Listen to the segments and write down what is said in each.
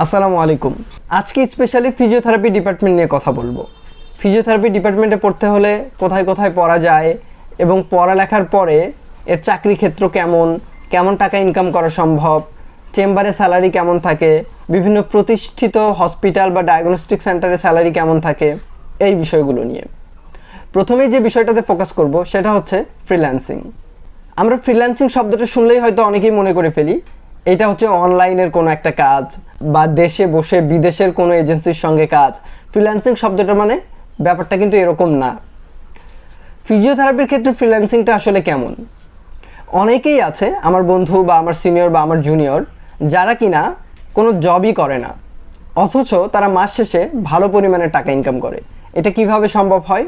আসসালামু আলাইকুম। আজকে স্পেশালি ফিজিওথেরাপি ডিপার্টমেন্ট নিয়ে কথা বলব। ফিজিওথেরাপি ডিপার্টমেন্টে পড়তে হলে কোথায় কোথায় পড়া যায় এবং পড়ালেখার পরে এর চাকরি ক্ষেত্র কেমন কেমন টাকা ইনকাম করা সম্ভব, চেম্বারে স্যালারি কেমন থাকে, বিভিন্ন প্রতিষ্ঠিত হসপিটাল বা ডায়াগনস্টিক সেন্টারে স্যালারি কেমন থাকে, এই বিষয়গুলো নিয়ে। প্রথমেই যে বিষয়টাতে ফোকাস করব সেটা হচ্ছে ফ্রিল্যান্সিং আমরা ফ্রিল্যান্সিং শব্দটা শুনলেই হয়তো অনেকেই মনে করে ফেলি এটা হচ্ছে অনলাইনের কোনো একটা কাজ বা দেশে বসে বিদেশের কোনো এজেন্সির সঙ্গে কাজ। ফ্রিল্যান্সিং শব্দটা মানে ব্যাপারটা কিন্তু এরকম না। ফিজিওথেরাপির ক্ষেত্রে ফ্রিল্যান্সিংটা আসলে কেমন? অনেকেই আছে, আমার বন্ধু বা আমার সিনিয়র বা আমার জুনিয়র যারা কিনা কোনো জবই করে না। অথচ তারা মাস শেষে ভালো পরিমাণে টাকা ইনকাম করে। এটা কীভাবে সম্ভব হয়?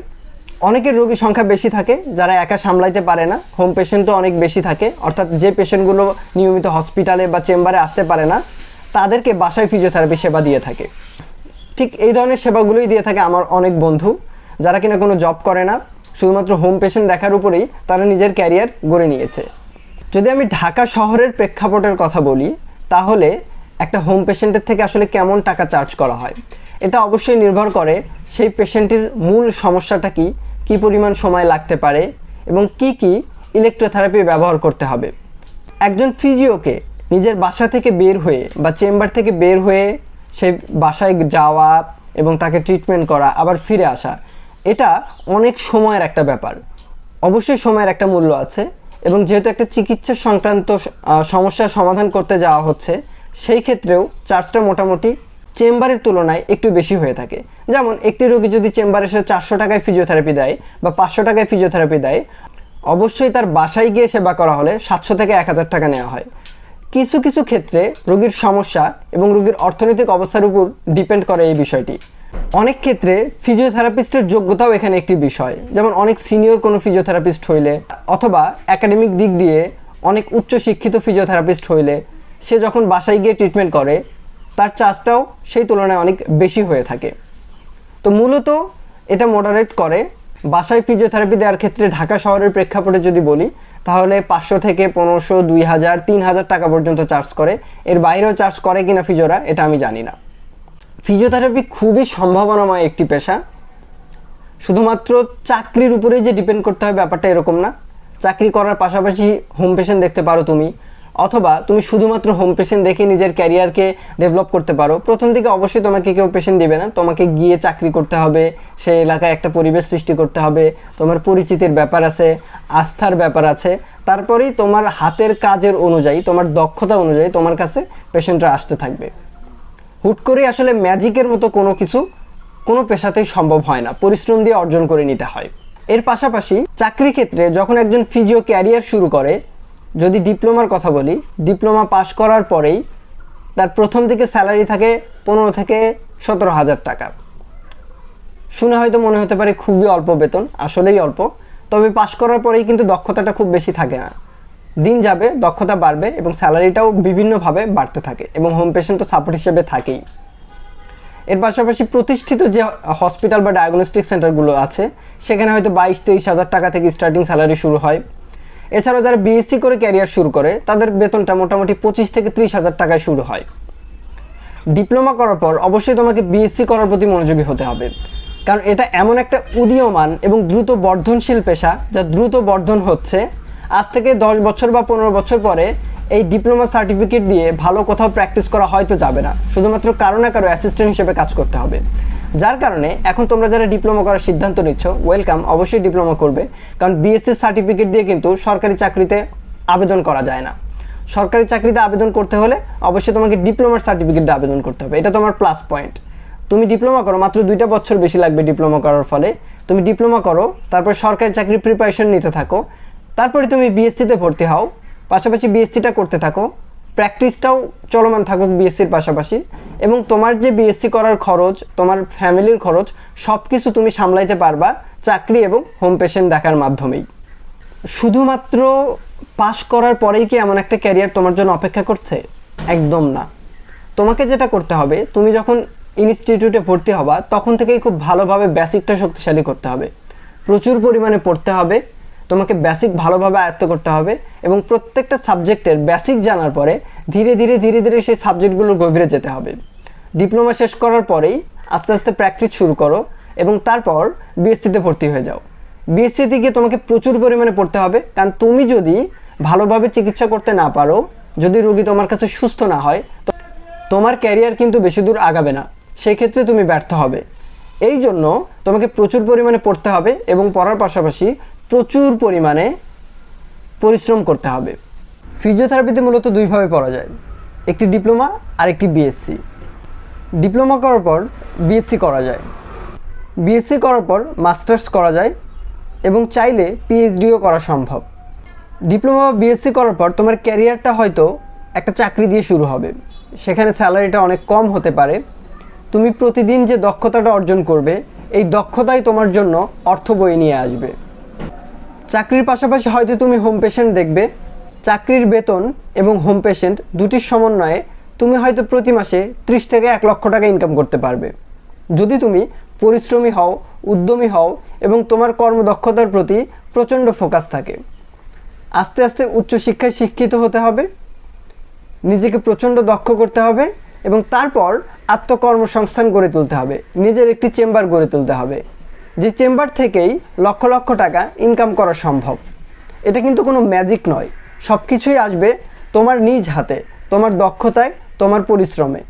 অনেকের রোগী সংখ্যা বেশি থাকে, যারা একা সামলাইতে পারে না হোম পেশেন্টও অনেক বেশি থাকে, অর্থাৎ যে পেশেন্টগুলো নিয়মিত হসপিটালে বা চেম্বারে আসতে পারে না, তাদেরকে বাসায় ফিজিওথেরাপি সেবা দিয়ে থাকে। ঠিক এই ধরনের সেবাগুলোই দিয়ে থাকে আমার অনেক বন্ধু, যারা কিনা কোনো জব করে না, শুধুমাত্র হোম পেশেন্ট দেখার উপরেই তারা নিজের ক্যারিয়ার গড়ে নিয়েছে। যদি আমি ঢাকা শহরের প্রেক্ষাপটের কথা বলি, তাহলে একটা হোম পেশেন্টের থেকে আসলে কেমন টাকা চার্জ করা হয়? এটা অবশ্যই নির্ভর করে সেই পেশেন্টের মূল সমস্যাটা কি কী পরিমাণ সময় লাগতে পারে এবং কি কি ইলেকট্রোথেরাপি ব্যবহার করতে হবে। একজন ফিজিওকে নিজের বাসা থেকে বের হয়ে বা চেম্বার থেকে বের হয়ে সেই বাসায় যাওয়া এবং তাকে ট্রিটমেন্ট করা, আবার ফিরে আসা, এটা অনেক সময়ের একটা ব্যাপার। অবশ্যই সময়ের একটা মূল্য আছে এবং যেহেতু একটা চিকিৎসা সংক্রান্ত সমস্যার সমাধান করতে যাওয়া হচ্ছে, সেই ক্ষেত্রেও চার্জটা মোটামুটি চেম্বারের তুলনায় একটু বেশি হয়ে থাকে। যেমন, একটি রোগী যদি চেম্বারে এসে চারশো টাকায় ফিজিওথেরাপি দেয় বা পাঁচশো টাকায় ফিজিওথেরাপি দেয়, অবশ্যই তার বাসায় গিয়ে সেবা করা হলে সাতশো থেকে এক হাজার টাকা নেওয়া হয়। কিছু কিছু ক্ষেত্রে রোগীর সমস্যা এবং রোগীর অর্থনৈতিক অবস্থার উপর ডিপেন্ড করে এই বিষয়টি। অনেক ক্ষেত্রে ফিজিওথেরাপিস্টের যোগ্যতাও এখানে একটি বিষয়। যেমন, অনেক সিনিয়র কোনো ফিজিওথেরাপিস্ট হইলে অথবা একাডেমিক দিক দিয়ে অনেক উচ্চ শিক্ষিত ফিজিওথেরাপিস্ট হইলে সে যখন বাসায় গিয়ে ট্রিটমেন্ট করে তার চার্জটাও সেই তুলনায় অনেক বেশি হয়ে থাকে। তো মূলত এটা মডারেট করে। বাসায় ফিজিওথেরাপি দেওয়ার ক্ষেত্রে ঢাকা শহরের প্রেক্ষাপটে যদি বলি, তাহলে পাঁচশো থেকে পনেরোশো, দুই হাজার, তিন হাজার টাকা পর্যন্ত চার্জ করে। এর বাইরেও চার্জ করে কিনা ফিজিওরা এটা আমি জানি না। ফিজিওথেরাপি খুবই সম্ভাবনাময় একটি পেশা। শুধুমাত্র চাকরির উপরেই যে ডিপেন্ড করতে হয় ব্যাপারটা এরকম না। চাকরি করার পাশাপাশি হোম পেশেন্ট দেখতে পারো তুমি। অথবা তুমি শুধুমাত্র হোম পেশেন্ট দেখে নিজের ক্যারিয়ারকে ডেভেলপ করতে পারো। প্রথম দিকে অবশ্যই তোমাকে কেউ পেশেন্ট দেবে না। তোমাকে গিয়ে চাকরি করতে হবে সেই এলাকায় একটা পরিবেশ সৃষ্টি করতে হবে, তোমার পরিচিতির ব্যাপার আছে, আস্থার ব্যাপার আছে। তারপরেই তোমার হাতের কাজের অনুযায়ী, তোমার দক্ষতা অনুযায়ী তোমার কাছে পেশেন্টরা আসতে থাকবে। হুট করে আসলে ম্যাজিকের মতো কোনো কিছু কোনো পেশাতেই সম্ভব হয় না। পরিশ্রম দিয়ে অর্জন করে নিতে হয়। এর পাশাপাশি চাকরি ক্ষেত্রে যখন একজন ফিজিও ক্যারিয়ার শুরু করে যদি ডিপ্লোমার কথা বলি, ডিপ্লোমা পাশ করার পরেই তার প্রথম দিকে স্যালারি থাকে পনেরো থেকে সতেরো হাজার টাকা। শুনে হয়তো মনে হতে পারে খুবই অল্প বেতন, আসলেই অল্প, তবে পাশ করার পরেই কিন্তু দক্ষতাটা খুব বেশি থাকে না। দিন যাবে, দক্ষতা বাড়বে এবং স্যালারিটাও বিভিন্নভাবে বাড়তে থাকে এবং হোম পেশেন্ট তো সাপোর্ট হিসেবে থাকেই। এর পাশাপাশি প্রতিষ্ঠিত যে হসপিটাল বা ডায়াগনস্টিক সেন্টারগুলো আছে, সেখানে হয়তো বাইশ তেইশ হাজার টাকা থেকে স্টার্টিং স্যালারি শুরু হয়। এছাড়াও যারা বিএসসি করে ক্যারিয়ার শুরু করে, তাদের বেতনটা মোটামুটি পঁচিশ থেকে ত্রিশ হাজার টাকায় শুরু হয়। ডিপ্লোমা করার পর অবশ্যই তোমাকে বিএসসি করার প্রতি মনোযোগী হতে হবে। কারণ এটা এমন একটা উদীয়মান এবং দ্রুত বর্ধনশীল পেশা যা দ্রুত বর্ধন হচ্ছে। আজ থেকে দশ বছর বা পনেরো বছর পরে এই ডিপ্লোমা সার্টিফিকেট দিয়ে ভালো কোথাও প্র্যাকটিস করা হয়তো যাবে না। শুধুমাত্র কারও না কারও অ্যাসিস্ট্যান্ট হিসেবে কাজ করতে হবে। যার কারণে এখন তোমরা যারা ডিপ্লোমা করার সিদ্ধান্ত নিচ্ছ ওয়েলকাম অবশ্যই ডিপ্লোমা করবে। কারণ বিএসসি সার্টিফিকেট দিয়ে কিন্তু সরকারি চাকরিতে আবেদন করা যায় না। সরকারি চাকরিতে আবেদন করতে হলে অবশ্যই তোমাকে ডিপ্লোমার সার্টিফিকেট দিয়ে আবেদন করতে হবে। এটা তোমার প্লাস পয়েন্ট তুমি ডিপ্লোমা করো, মাত্র দুইটা বছর বেশি লাগবে ডিপ্লোমা করার ফলে। তুমি ডিপ্লোমা করো, তারপর সরকারি চাকরির প্রিপারেশন নিতে থাকো। তারপরে তুমি বিএসসিতে ভর্তি হও। পাশাপাশি বিএসসিটা করতে থাকো। প্র্যাকটিসটাও চলমান থাকুক বিএসসির পাশাপাশি এবং তোমার যে বিএসসি করার খরচ, তোমার ফ্যামিলির খরচ সব কিছু তুমি সামলাইতে পারবা চাকরি এবং হোম পেশেন্ট দেখার মাধ্যমেই। শুধুমাত্র পাশ করার পরেই কি এমন একটা ক্যারিয়ার তোমার জন্য অপেক্ষা করছে? একদম না। তোমাকে যেটা করতে হবে, তুমি যখন ইনস্টিটিউটে ভর্তি হবা, তখন থেকেই খুব ভালোভাবে বেসিকটা শক্তিশালী করতে হবে। প্রচুর পরিমাণে পড়তে হবে তোমাকে বেসিক ভালোভাবে আয়ত্ত করতে হবে এবং প্রত্যেকটা সাবজেক্টের বেসিক জানার পরে ধীরে ধীরে ধীরে ধীরে সেই সাবজেক্টগুলোর গভীরে যেতে হবে। ডিপ্লোমা শেষ করার পরেই আস্তে আস্তে প্র্যাকটিস শুরু করো এবং তারপর বিএসসিতে ভর্তি হয়ে যাও। বিএসসিতে গিয়ে তোমাকে প্রচুর পরিমাণে পড়তে হবে কারণ তুমি যদি ভালোভাবে চিকিৎসা করতে না পারো, যদি রোগী তোমার কাছে সুস্থ না হয় তোমার ক্যারিয়ার কিন্তু বেশি দূর আগাবে না। সেই ক্ষেত্রে তুমি ব্যর্থ হবে। এই জন্য তোমাকে প্রচুর পরিমাণে পড়তে হবে এবং পড়ার পাশাপাশি প্রচুর পরিমাণে পরিশ্রম করতে হবে। ফিজিওথেরাপিতে মূলত দুইভাবে পড়া যায়। একটি ডিপ্লোমা আর একটি বিএসসি ডিপ্লোমা করার পর বিএসসি করা যায়। বিএসসি করার পর মাস্টার্স করা যায় এবং চাইলে পিএইচডিও করা সম্ভব। ডিপ্লোমা বা বিএসসি করার পর তোমার ক্যারিয়ারটা হয়তো একটা চাকরি দিয়ে শুরু হবে। সেখানে স্যালারিটা অনেক কম হতে পারে। তুমি প্রতিদিন যে দক্ষতাটা অর্জন করবে, এই দক্ষতাই তোমার জন্য অর্থ বয়ে নিয়ে আসবে। চাকরির পাশাপাশি হয়তো তুমি হোম পেশেন্ট দেখবে। চাকরির বেতন এবং হোম পেশেন্ট দুটির সমন্বয়ে তুমি হয়তো প্রতি মাসে ত্রিশ থেকে এক লক্ষ টাকা ইনকাম করতে পারবে। যদি তুমি পরিশ্রমী হও, উদ্যমী হও এবং তোমার কর্মদক্ষতার প্রতি প্রচণ্ড ফোকাস থাকে, আস্তে আস্তে উচ্চশিক্ষায় শিক্ষিত হতে হবে, নিজেকে প্রচণ্ড দক্ষ করতে হবে এবং তারপর আত্মকর্মসংস্থান গড়ে তুলতে হবে, নিজের একটি চেম্বার গড়ে তুলতে হবে। যে চেম্বার থেকেই লক্ষ লক্ষ টাকা ইনকাম করা সম্ভব। এটা কিন্তু কোনো ম্যাজিক নয়। সব কিছুই আসবে তোমার নিজ হাতে, তোমার দক্ষতায়, তোমার পরিশ্রমে।